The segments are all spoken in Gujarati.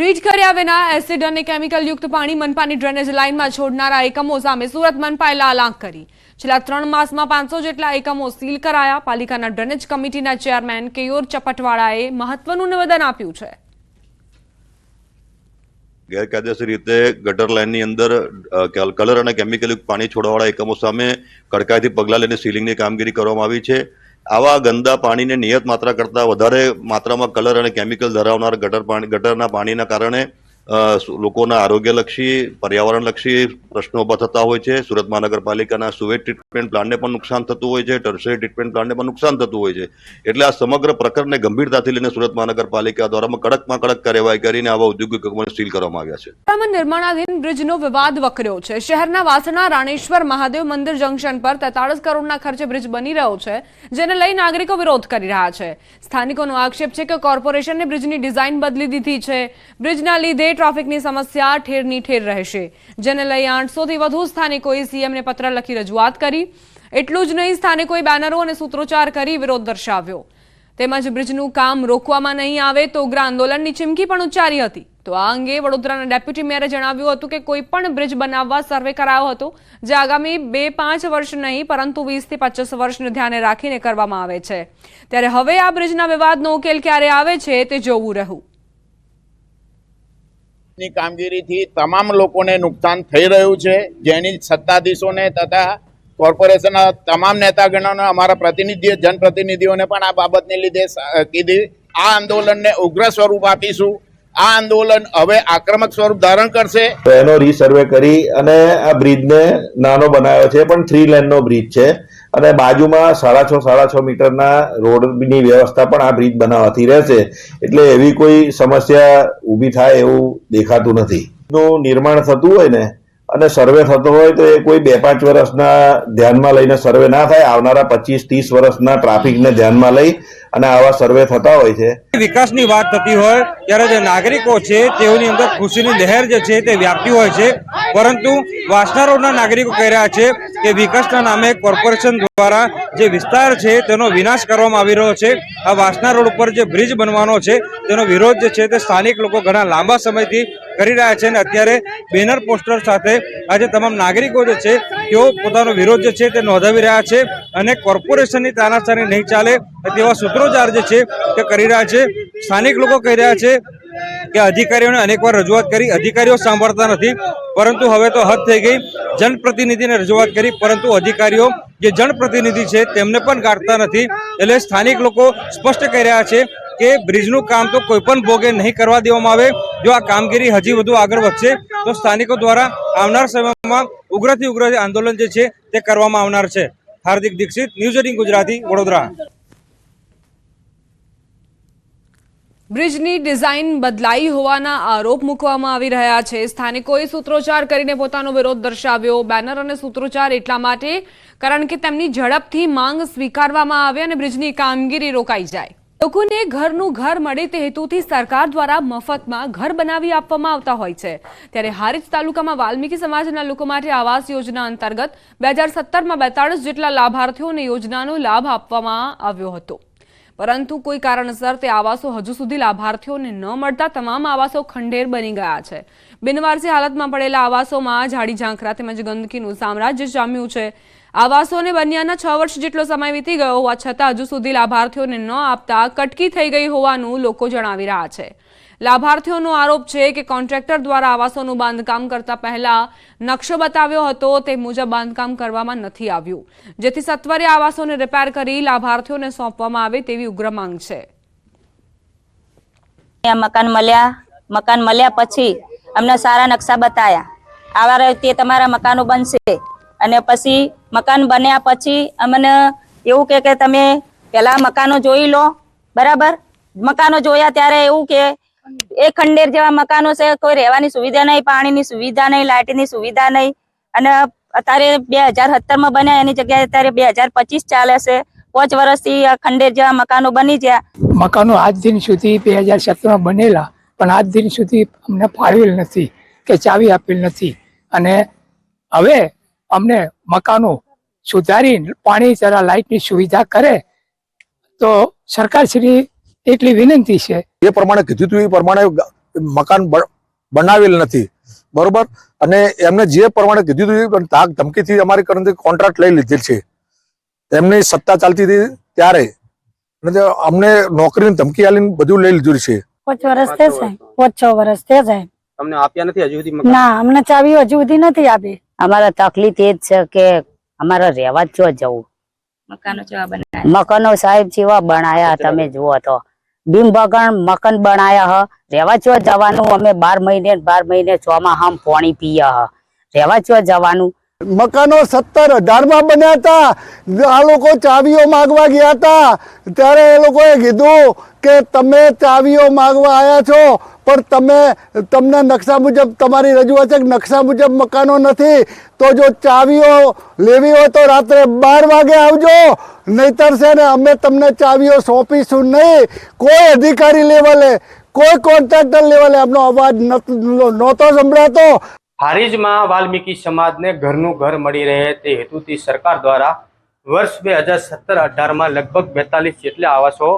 ટ્રીટ કર્યા વિના એસિડ અને કેમિકલ યુક્ત પાણી મનપાની ડ્રેનેજ લાઇનમાં છોડનારા એકમો સામે સુરત મનપાએ લાલાંક કરી. છેલ્લા ત્રણ માસમાં પાંચસો જેટલા એકમો સીલ કરાયા. પાલિકાના ડ્રેનેજ કમિટીના ચેરમેન કેયોર ચપટવાળાએ મહત્વનું નિવેદન આપ્યું છે. ગેરકાયદેસર રીતે ગટર લાઇનની અંદર કલર અને કેમિકલયુક્ત પાણી છોડવાવાળા એકમો સામે કડકાઈથી પગલાં લઈને સીલિંગની કામગીરી કરવામાં આવી છે. આવા ગંદા પાણીને નિયત માત્રા કરતાં વધારે માત્રામાં કલર અને કેમિકલ ધરાવનાર ગટર પાણી ગટરના પાણીના કારણે લોકોના આરોગ્યલક્ષી, પર્યાવરણલક્ષી પ્રશ્નો ઊભા થતા હોય છે. સુરત મહાનગરપાલિકાના સુવેટ ટ્રીટમેન્ટ પ્લાન્ટને પણ નુકસાન થતું હોય છે. ટર્સરી ટ્રીટમેન્ટ પ્લાન્ટને પણ નુકસાન થતું હોય છે. એટલે આ સમગ્ર પ્રકરણને ગંભીરતાથી લઈને સુરત મહાનગરપાલિકા દ્વારા કડકમાં કડક કાર્યવાહી કરીને આવા ઔદ્યોગિક એકમોને સીલ કરવામાં આવ્યા છે. નિર્માણાધીન બ્રિજનો વિવાદ વકર્યો છે. શહેરના વાસણા, રાણેશ્વર, મહાદેવ મંદિર જંકશન પર તેતાળીસ કરોડના ખર્ચે બ્રિજ બની રહ્યો છે, જેને લઈ નાગરિકો વિરોધ કરી રહ્યા છે. સ્થાનિકોનો આક્ષેપ છે કે કોર્પોરેશને બ્રિજની ડિઝાઇન બદલી દીધી છે. બ્રિજના લીધે ટ્રાફિકની સમસ્યા ઠેરની ઠેર રહેશે, જેને લઈ આઠસોથી વધુ સ્થાનિકોએ સીએમને પત્ર લખી રજૂઆત કરી. એટલું જ નહીં, સ્થાનિકોએ બેનરો અને સૂત્રોચ્ચાર કરી વિરોધ દર્શાવ્યો. તેમજ બ્રિજનું કામ રોકવામાં નહીં આવે તો ઉગ્ર આંદોલનની ચીમકી પણ ઉચ્ચારી હતી. તો આ અંગે વડોદરાના ડેપ્યુટી મેયરે જણાવ્યું હતું કે કોઈ પણ બ્રિજ બનાવવા સર્વે કરાયો હતો, જે આગામી બે પાંચ વર્ષ નહીં, પરંતુ વીસથી પચાસ વર્ષને ધ્યાને રાખીને કરવામાં આવે છે. ત્યારે હવે આ બ્રિજના વિવાદનો ઉકેલ ક્યારે આવે છે તે જોવું રહ્યું. ની કામગીરીથી તમામ લોકોને નુકસાન થઈ રહ્યું છે. જેની સત્તાધીશોને તથા કોર્પોરેશનના તમામ નેતાગણોને, અમારા પ્રતિનિધિઓ, જનપ્રતિનિધિઓને પણ આ બાબતને લીધે કીધી. આ આંદોલનને ઉગ્ર સ્વરૂપ આપીશું. આ આંદોલન હવે આક્રમક સ્વરૂપ ધારણ કરશે. તો એનો રીસર્વે કરી અને આ બ્રિજને નાનો બનાવ્યો છે. પણ થ્રી લેનનો બ્રિજ છે. અને બાજુમાં સાડા છ સાડા છ મીટરના રોડની વ્યવસ્થા પણ આ બ્રિજ બનાવવાથી રહેશે. એટલે એવી કોઈ સમસ્યા ઊભી થાય એવું દેખાતું નથી. નું નિર્માણ થતું હોય ને, અને સર્વે થતો હોય તો એ કોઈ બે પાંચ વર્ષના ધ્યાનમાં લઈને સર્વે ના થાય. આવનારા પચીસ, ત્રીસ વર્ષના ટ્રાફિકને ધ્યાનમાં લઈ અને આવા સર્વે થતા હોય છે. વિકાસની વાત થતી હોય, ત્યારે જે નાગરિકો છે, તેઓની અંદર ખુશીની લહેર જે છે, તે વ્યાપતી હોય છે. પરંતુ વાસના રોડના નાગરિકો કહી રહ્યા છે કે વિકાસના નામે કોર્પોરેશન દ્વારા જે વિસ્તાર છે, તેનો વિનાશ કરવામાં આવી રહ્યો છે. આ વાસના રોડ ઉપર જે બ્રિજ બનવાનો છે, તેનો વિરોધ જે છે, તે સ્થાનિક લોકો ઘણા લાંબા સમયથી કરી રહ્યા છે અને અત્યારે બેનર પોસ્ટર સાથે આજે તમામ નાગરિકો જે છે, તેઓ પોતાનો વિરોધ જે છે, તે નોંધાવી રહ્યા છે. અને કોર્પોરેશનની તાનાશાની નહીં ચાલે તેવા સૂત્રોચ્ચાર જે છે તે કરી રહ્યા છે. સ્થાનિક લોકો કહી રહ્યા છે કે અધિકારીઓને અનેકવાર રજૂઆત કરી. અધિકારીઓ સાંભળતા નથી. પરંતુ હવે તો હદ થઈ ગઈ. જનપ્રતિનિધિને રજૂઆત કરી. પરંતુ અધિકારીઓ જે જનપ્રતિનિધિ છે તેમને પણ ગાંઠતા નથી. એટલે સ્થાનિક લોકો સ્પષ્ટ કહી રહ્યા છે કે બ્રિજનું કામ તો કોઈ પણ ભોગે નહીં કરવા દેવામાં આવે. જો આ કામગીરી હજી વધુ આગળ વધશે, તો સ્થાનિકો દ્વારા આવનાર સમયમાં ઉગ્રથી ઉગ્ર આંદોલન જે છે તે કરવામાં આવનાર છે. Hardik Dixit, news eighteen Gujarati, Vadodara. બ્રિજની ડિઝાઇન બદલાઈ હોવાના આરોપ મૂકવામાં આવી રહ્યા છે. સ્થાનિકોએ સૂત્રોચ્ચાર કરીને પોતાનો વિરોધ દર્શાવ્યો. બેનર અને સૂત્રોચ્ચાર એટલા માટે, કારણ કે તેમની ઝડપથી માંગ સ્વીકારવામાં આવે અને બ્રિજની કામગીરી રોકાઈ જાય. લોકોને ઘરનું ઘર મળે તે હેતુથી સરકાર દ્વારા મફતમાં ઘર બનાવી આપવામાં આવતા હોય છે. ત્યારે હારીજ તાલુકામાં વાલ્મીકી સમાજના લોકો માટે આવાસ યોજના અંતર્ગત બે હજાર સત્તરમાં બેતાળીસ જેટલા લાભાર્થીઓને યોજનાનો લાભ આપવામાં આવ્યો હતો. પરંતુ કોઈ કારણસર તે આવાસો હજુ સુધી લાભાર્થીઓને ન મળતા તમામ આવાસો ખંડેર બની ગયા છે. બિનવારસી હાલતમાં પડેલા આવાસોમાં ઝાડી ઝાંખરા તેમજ ગંદકીનું સામ્રાજ્ય જામ્યું છે. આવાસોને બન્યાના છ વર્ષ જેટલો સમય વીતી ગયો હોવા છતાં હજુ સુધી લાભાર્થીઓને ન આપતા કટકી થઈ ગઈ હોવાનું લોકો જણાવી રહ્યા છે. લાભાર્થીઓનો આરોપ છે કે કોન્ટ્રાક્ટર દ્વારા આવાસોનું બાંધકામ કરતા પહેલા નકશો બતાવ્યો હતો, તે મુજબ બાંધકામ કરવામાં નથી આવ્યું. જેથી સત્વરે આવાસોને રિપેર કરી લાભાર્થીઓને સોંપવામાં આવે તેવી ઉગ્ર માંગ છે. મકાન મળ્યા મકાન મળ્યા પછી અમને સારા નકશા બતાયા. આવા રીતે તમારા મકાનો બનશે. અને પછી મકાન બન્યા પછી અમને એવું કે કે તમે પેલા મકાનો જોઈ લો. બરાબર? મકાનો જોયા ત્યારે એવું કે એ ખંડેર જેવા મકાનો છે, કોઈ રહેવાની સુવિધા નહીં, પાણીની સુવિધા નહીં, લાઇટની સુવિધા નહીં. અને અત્યારે બે હજાર સત્તરમાં બન્યા, એની જગ્યાએ અત્યારે બે હજાર પચીસ ચાલે છે. પાંચ વર્ષથી ખંડેર જેવા મકાનો બની ગયા. મકાનો આજ દિન સુધી બે હજાર સત્તરમાં બનેલા, પણ આજ દિન સુધી અમને ફાળવેલ નથી કે ચાવી આપેલ નથી. અને હવે અમને મકાનો સુધારી પાણી જરા લાઇટની સુવિધા કરે, તો સરકારશ્રી એટલી વિનંતી છે. એ પ્રમાણે કીધું હતું એ પ્રમાણે મકાન બનાવેલ નથી. બરોબર? અને એમને જે પ્રમાણે કીધું હતું તાક ધમકીથી અમારી કરંથી કોન્ટ્રાક્ટ લઈ લીધેલ છે. એમની સત્તા ચાલતી હતી ત્યારે. અને તે અમને નોકરીની ધમકી આલીને બધું લઈ લીધું છે. પાંચ વર્ષ થયા સાહેબ. પાંચ છ વર્ષ થયા સાહેબ. અમને આપ્યા નથી હજુ સુધી ના અમને ચાવી હજુ સુધી નથી આપી. અમારા તકલીફ એ જ છે કે અમારે રહેવા જ જવું. મકાનો જેવા બનાવ્યા. મકાનો સાહેબ જેવા બનાયા તમે જુઓ તો. બિમ બગણ મકાન બનાયા હ. રહેવા ચો જવાનું અમે બાર મહિને બાર મહિને ચોમાં હમ પાણી પીયા હ. રહેવા ચો જવાનું મકાનો સત્તર અઢારમાં બન્યા હતા. આ લોકો ચાવીઓ માગવા ગયા હતા. ત્યારે એ લોકોએ કીધું કે તમે ચાવીઓ માગવા આવ્યા છો, પણ તમે, તમને નકશા મુજબ તમારી રજૂઆત છે કે નકશા મુજબ મકાનો નથી. તો જો ચાવીઓ લેવી હોય તો રાત્રે બાર વાગે આવજો. નહીતર છે ને અમે તમને ચાવીઓ સોંપીશું નહીં. કોઈ અધિકારી લેવલે, કોઈ કોન્ટ્રાક્ટર લેવલે એમનો અવાજ નહોતો સંભળાતો. હારીજમાં વાલ્મીકી સમાજને ઘરનું ઘર મળી રહે તે હેતુથી સરકાર દ્વારા વર્ષ બે હજાર સત્તર અઢારમાં લગભગ બેતાલીસ જેટલા આવાસો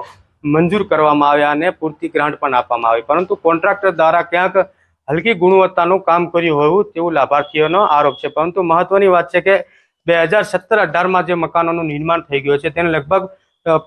મંજૂર કરવામાં આવ્યા અને પૂરતી ગ્રાન્ટ પણ આપવામાં આવી. પરંતુ કોન્ટ્રાક્ટર દ્વારા ક્યાંક હલકી ગુણવત્તાનું કામ કર્યું હોવું તેવું લાભાર્થીઓનો આરોપ છે. પરંતુ મહત્વની વાત છે કે બે હજાર સત્તર અઢારમાં જે મકાનોનું નિર્માણ થઈ ગયું છે તેને લગભગ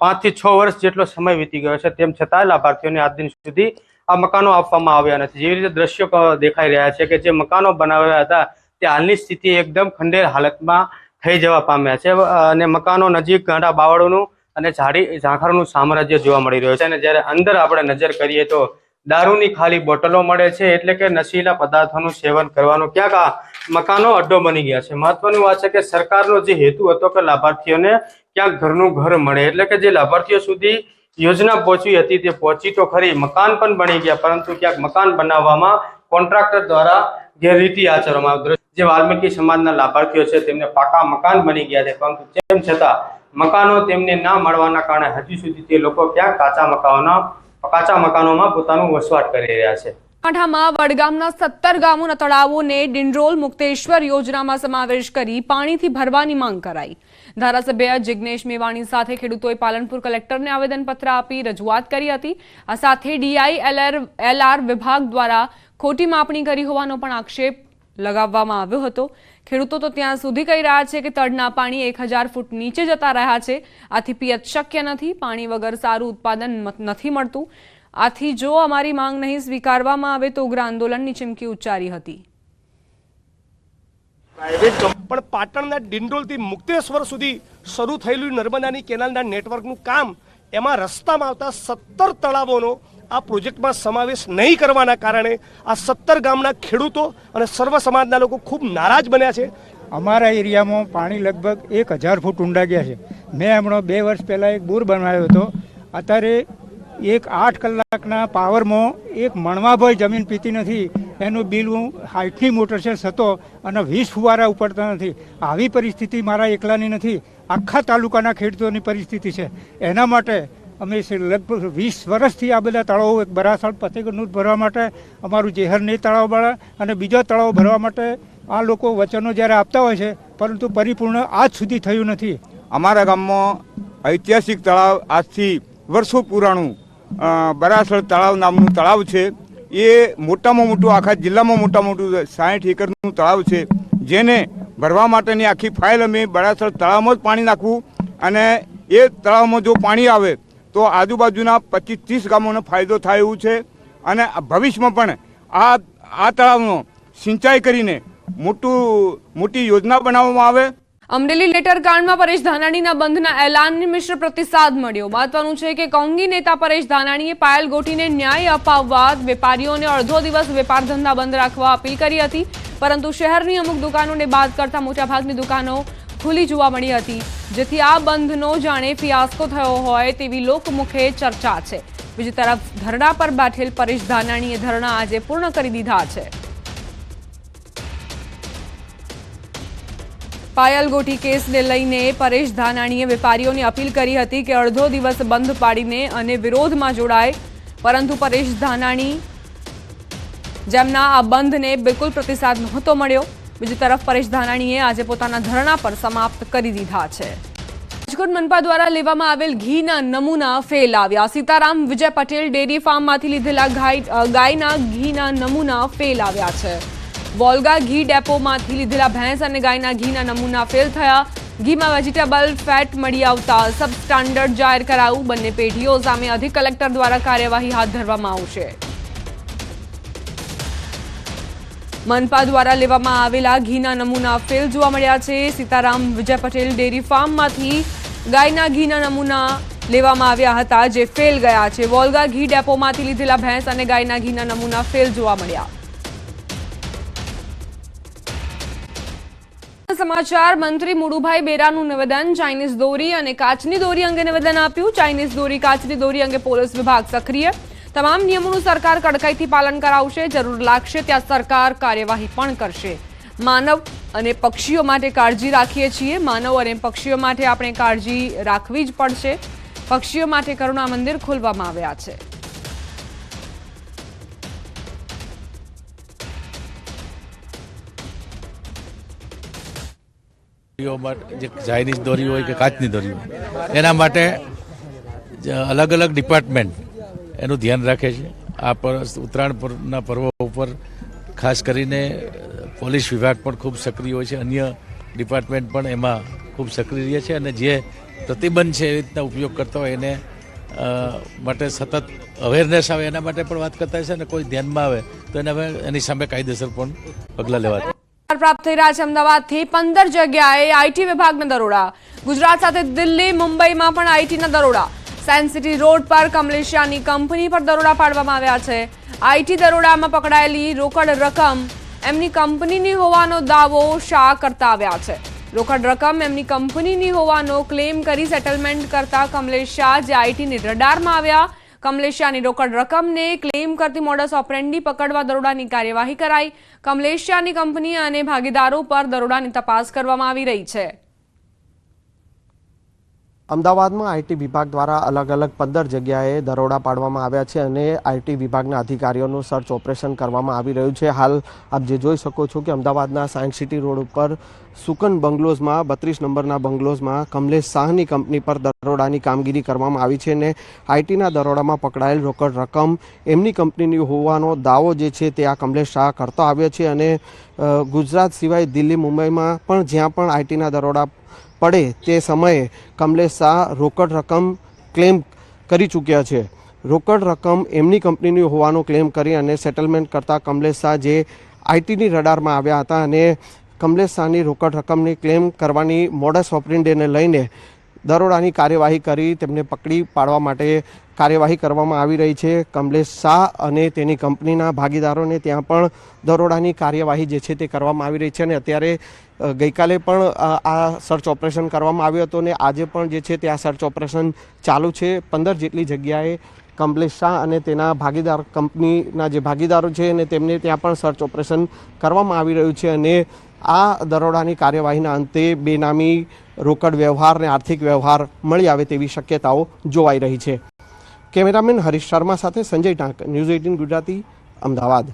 પાંચથી છ વર્ષ જેટલો સમય વીતી ગયો છે. તેમ છતાં લાભાર્થીઓને આજ દિન સુધી આ મકાનો આપવામાં આવ્યા નથી. જેવી રીતે દ્રશ્યો દેખાઈ રહ્યા છે કે જે મકાનો બનાવ્યા હતા, તે હાલની સ્થિતિ એકદમ ખંડેર હાલતમાં થઈ જવા પામ્યા છે. અને મકાનો નજીક ગાંડા બાવળોનું અને ઝાડી, ઝાંખરનું સામ્રાજ્ય જોવા મળી રહ્યું છે. અને જ્યારે અંદર આપણે નજર કરીએ તો દારૂની ખાલી બોટલો મળે છે, એટલે કે નશીલા પદાર્થોનું સેવન કરવાનું. ક્યાંક આ મકાનો અડ્ડો બની ગયા છે. મહત્વનું વાત છે કે સરકારનો જે હેતુ હતો કે લાભાર્થીઓને ક્યાંક ઘરનું ઘર મળે, એટલે કે જે લાભાર્થીઓ સુધી યોજના પહોંચી હતી, તે પહોંચી તો ખરી, મકાન પણ બની ગયા, પરંતુ ક્યાંક મકાન બનાવવામાં કોન્ટ્રાક્ટર દ્વારા ગેરરીતિ આચરવામાં આવ્યું. જે વાલ્મીકી સમાજના લાભાર્થીઓ છે, તેમને પાકા મકાન બની ગયા છે, પરંતુ તેમ છતાં મકાનો તેમને ના મળવાના કારણે હજુ સુધી તે લોકો ક્યાંક કાચા મકાનો કાચા મકાનોમાં પોતાનું વસવાટ કરી રહ્યા છે. બનાસકાંઠામાં વડગામના સત્તર ગામોના તળાવોને ડિંડરોલ મુક્તેશ્વર યોજનામાં સમાવેશ કરી પાણીથી ભરવાની માંગ કરાઈ. ધારાસભ્ય જિગ્નેશ મેવાણી સાથે ખેડૂતોએ પાલનપુર કલેક્ટરને આવેદનપત્ર આપી રજૂઆત કરી હતી. આ સાથે ડીઆઈ એલઆર વિભાગ દ્વારા ખોટી માપણી કરી હોવાનો પણ આક્ષેપ લગાવવામાં આવ્યો હતો. ખેડૂતો તો ત્યાં સુધી કહી રહ્યા છે કે તળના પાણી એક હજાર ફૂટ નીચે જતા રહ્યા છે. આથી પિયત શક્ય નથી. પાણી વગર સારું ઉત્પાદન નથી મળતું. આથી જો અમારી માંગ નહીં સ્વીકારવામાં આવે તો ઉગ્ર આંદોલનની ચીમકી ઉચ્ચારી હતી. પણ પાટણના ડિંડોલથી મુક્તેશ્વર સુધી શરૂ થયેલું નર્મદાની કેનાલના નેટવર્કનું કામ એમાં રસ્તામાં આવતા સત્તર તળાવોનો આ પ્રોજેક્ટમાં સમાવેશ નહીં કરવાના કારણે આ સત્તર ગામના ખેડૂતો અને સર્વ સમાજના લોકો ખૂબ નારાજ બન્યા છે. અમારા એરિયામાં પાણી લગભગ એક હજાર ફૂટ ઊંડા ગયા છે. મેં હમણાં બે વર્ષ પહેલાં એક બોર બનાવ્યો હતો. અત્યારે એક આઠ કલાકના પાવરમાં એક મણવાભાઈ જમીન પીતી નથી. એનું બિલ હું હાઇટની મોટર છે થતો અને વીસ ફુવારા ઉપડતા નથી. આવી પરિસ્થિતિ મારા એકલાની નથી. આખા તાલુકાના ખેડૂતોની પરિસ્થિતિ છે. એના માટે અમે લગભગ વીસ વર્ષથી આ બધા તળાવો એક બરાસળ ફતેગઢનું ભરવા માટે, અમારું જેહરની તળાવ ભરે અને બીજો તળાવ ભરવા માટે આ લોકો વચનો જ્યારે આપતા હોય છે, પરંતુ પરિપૂર્ણ આજ સુધી થયું નથી. અમારા ગામમાં ઐતિહાસિક તળાવ આજથી વર્ષો પુરાણું બરાસર તળાવ નામનું તળાવ છે. એ મોટામાં મોટું, આખા જિલ્લામાં મોટા મોટું સાઠ એકરનું તળાવ છે. જેને ભરવા માટેની આખી ફાઇલ અમે બરાસર તળાવમાં જ પાણી નાખવું અને એ તળાવમાં જો પાણી આવે, તો આજુબાજુના પચીસ ત્રીસ ગામોનો ફાયદો થાય એવું છે. અને ભવિષ્યમાં પણ આ આ તળાવનો સિંચાઈ કરીને મોટું, મોટી યોજના બનાવવામાં આવે. અમરેલી લેટર કાંડમાં પરેશ ધાનાણીના બંધના એલાનને મિશ્ર પ્રતિસાદ મળ્યો. મહત્વનું છે કે કોંગી નેતા પરેશ ધાનાણીએ પાયલ ગોટીને ન્યાય અપાવવા, વેપારીઓને અડધો દિવસ વેપાર ધંધા બંધ રાખવા અપીલ કરી હતી. પરંતુ શહેરની અમુક દુકાનોને બાદ કરતા મોટાભાગની દુકાનો ખુલ્લી જોવા મળી હતી. જેથી આ બંધનો જાણે ફિયાસ્કો થયો હોય તેવી લોકમુખે ચર્ચા છે. બીજી તરફ ધરણા પર બેઠેલ પરેશ ધાનાણીએ ધરણા આજે પૂર્ણ કરી દીધા છે. પાયલ ગોઠી કેસને લઈને પરેશ ધાનાણીએ વેપારીઓને અપીલ કરી હતી કે અડધો દિવસ બંધ પાડીને અને વિરોધમાં જોડાય. પરંતુ પરેશ ધાનાણી જેમના આ બંધને બિલકુલ પ્રતિસાદ નહોતો મળ્યો. બીજી તરફ પરેશ ધાનાણીએ આજે પોતાના ધરણા પર સમાપ્ત કરી દીધા છે. રાજકોટ મનપા દ્વારા લેવામાં આવેલ ઘીના નમૂના ફેલ આવ્યા. સીતારામ, વિજય પટેલ ડેરી ફાર્મમાંથી લીધેલા ગાય ગાયના ઘીના નમૂના ફેલ આવ્યા છે. વોલ્ગા ઘી ડેપોમાંથી લીધેલા ભેંસ અને ગાયના ઘીના નમૂના ફેલ થયા. ઘીમાં વેજીટેબલ, ફેટ મળી આવતા સબસ્ટાન્ડર્ડ જાહેર કરાયું. બંને પેઢીઓ સામે અધિક કલેક્ટર દ્વારા કાર્યવાહી હાથ ધરવામાં આવશે. મનપા દ્વારા લેવામાં આવેલા ઘીના નમૂના ફેલ જોવા મળ્યા છે. સીતારામ વિજય પટેલ ડેરી ફાર્મમાંથી ગાયના ઘીના નમૂના લેવામાં આવ્યા હતા, જે ફેલ ગયા છે. વોલ્ગા ઘી ડેપોમાંથી લીધેલા ભેંસ અને ગાયના ઘીના નમૂના ફેલ જોવા મળ્યા. સમાચાર, મંત્રી મુડુભાઈ બેરાનું નિવેદન, ચાઇનીઝ દોરી અને કાચની દોરી અંગે નિવેદન આપ્યું. ચાઇનીઝ દોરી, કાચની દોરી અંગે પોલીસ વિભાગ સક્રિય. તમામ નિયમોનું સરકાર કડકાઈથી પાલન કરાવશે. જરૂર લાગશે ત્યાં સરકાર કાર્યવાહી પણ કરશે. માનવ અને પક્ષીઓ માટે કાળજી રાખીએ છીએ. માનવ અને પક્ષીઓ માટે આપણે કાળજી રાખવી જ પડશે. પક્ષીઓ માટે કરુણા મંદિર ખોલવામાં આવ્યા છે. દોરીઓ જે ચાઇનીઝ દોરી હોય કે કાચની દોરી હોય, એના માટે અલગ અલગ ડિપાર્ટમેન્ટ એનું ધ્યાન રાખે છે. આ પર ઉત્તરાયણ પરના પર્વ ઉપર ખાસ કરીને પોલીસ વિભાગ પણ ખૂબ સક્રિય હોય છે. અન્ય ડિપાર્ટમેન્ટ પણ એમાં ખૂબ સક્રિય છે અને જે પ્રતિબંધ છે એ રીતના ઉપયોગ કરતા હોય એને માટે સતત અવેરનેસ આવે એના માટે પણ વાત કરતા છે અને કોઈ ધ્યાનમાં આવે તો એના એની સામે કાયદેસર પણ પગલાં લેવા પ્રાપ્ત થઈ રહ્યા છે અમદાવાદથી. પંદર જગ્યાએ આઈટી વિભાગના દરોડા. ગુજરાત સાથે દિલ્હી, મુંબઈમાં પણ આઈટીના દરોડા. સાયન્સ સિટી રોડ પર કમલેશિયાની કંપની પર દરોડા પાડવામાં આવ્યા છે. આઈટી દરોડામાં પકડાયેલી રોકડ રકમ એમની કંપનીની હોવાનો દાવો શાહ કરતા આવ્યા છે. રોકડ રકમ એમની કંપનીની હોવાનો ક્લેમ કરી સેટલમેન્ટ કરતા કમલેશ શાહ જે આઈટીની રડારમાં આવ્યા કમલેશ શાહની રોકડ રકમને ક્લેમ કરતી મોડસ ઓપરેન્ડી પકડવા દરોડાની કાર્યવાહી કરાઈ. કમલેશિયાની કંપની અને ભાગીદારો પર દરોડાની તપાસ કરવામાં આવી રહી છે. અમદાવાદમાં આઈટી વિભાગ દ્વારા અલગ અલગ પંદર જગ્યાએ દરોડા પાડવામાં આવ્યા છે અને આઈટી વિભાગના અધિકારીઓનું સર્ચ ઓપરેશન કરવામાં આવી રહ્યું છે. હાલ આપ જે જોઈ શકો છો કે અમદાવાદના સાયન્સ સિટી રોડ ઉપર સુકન બંગલોઝમાં, બત્રીસ નંબરના બંગલોઝમાં કમલેશ શાહની કંપની પર દરોડાની કામગીરી કરવામાં આવી છે અને આઈટીના દરોડામાં પકડાયેલ રોકડ રકમ એમની કંપનીની હોવાનો દાવો જે છે તે આ કમલેશ શાહ કરતો આવ્યો છે અને ગુજરાત સિવાય દિલ્હી મુંબઈમાં પણ જ્યાં પણ આઈટીના દરોડા પડે તે સમયે કમલેશ શાહ રોકડ રકમ ક્લેમ કરી ચૂક્યા છે. રોકડ રકમ એમની કંપનીની હોવાનો ક્લેમ કરી અને સેટલમેન્ટ કરતાં કમલેશ શાહ જે આઈટીની રડારમાં આવ્યા હતા અને કમલેશ શાહની રોકડ રકમની ક્લેમ કરવાની મોડસ ઓપરેન્ડેને લઈને દરોડાની કાર્યવાહી કરી તેમને પકડી પાડવા માટે કાર્યવાહી કરવામાં આવી રહી છે. કમલેશ શાહ અને તેની કંપનીના ભાગીદારોને ત્યાં પણ દરોડાની કાર્યવાહી જે છે તે કરવામાં આવી રહી છે અને અત્યારે ગઈકાલે પણ આ સર્ચ ઓપરેશન કરવામાં આવ્યું હતું અને આજે પણ જે છે તે આ સર્ચ ઓપરેશન ચાલુ છે. પંદર જેટલી જગ્યાએ કમલેશ શાહ અને તેના ભાગીદાર, કંપનીના જે ભાગીદારો છે અને તેમને ત્યાં પણ સર્ચ ઓપરેશન કરવામાં આવી રહ્યું છે અને આ દરોડાની કાર્યવાહીના અંતે બેનામી રોકડ વ્યવહાર અને આર્થિક વ્યવહાર મળી આવે તેવી શક્યતાઓ જોવાઈ રહી છે. કેમેરામેન હરીશ શર્મા સાથે સંજય ટાંક, ન્યૂઝ એઇટીન ગુજરાતી, અમદાવાદ.